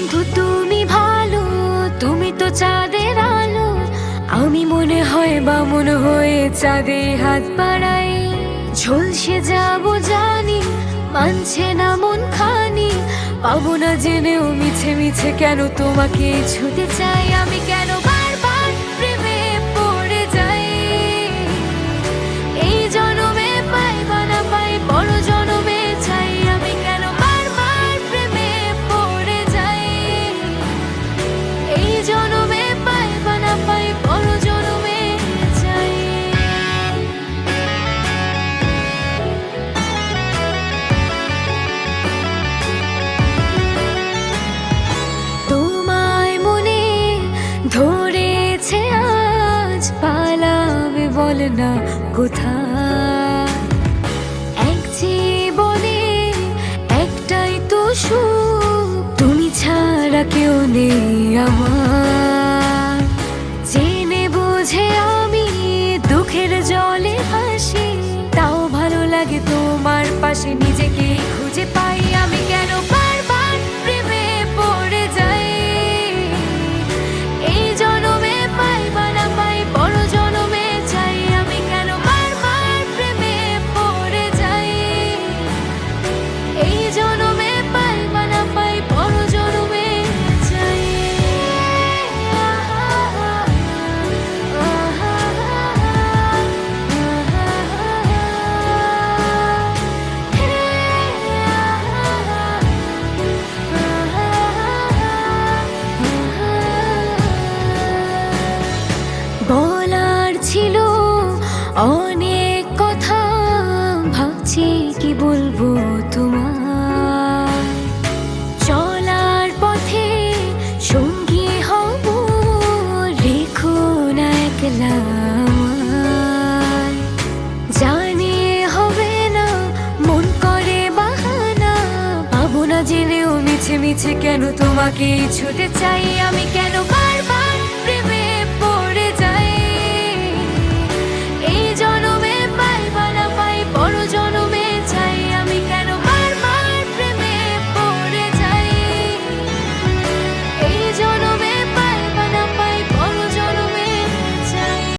বন্ধু, তুমি ভালো, তুমি তো চাঁদের আলো। আমি মনে হয় বা মনে হয়ে চাঁদে হাত বাড়াই। ঝলসে যাব জানি, মানছে না মন খানি। পাবো না জেনেও মিছে মিছে কেন তোমাকে ছুটে চাই। আমি কেন ধরেছে আজ পালাবে বল না কোথায়? এক জীবনে একটাই তো সুখ, তুমি ছাড়া কেউ নেই আমার। জেনে বুঝে আমি দুঃখের জলে ভাসি তাও ভালো লাগে তোমার পাশে নিজেকে খুঁজে পাই অনেক কথা ভাবছি, কি বলব তোমার চলার পথে সঙ্গী হব, রেখো হবে না, মন করে পাবো না জেনেও মিছে মিছে কেন তোমাকে ছুটে চাই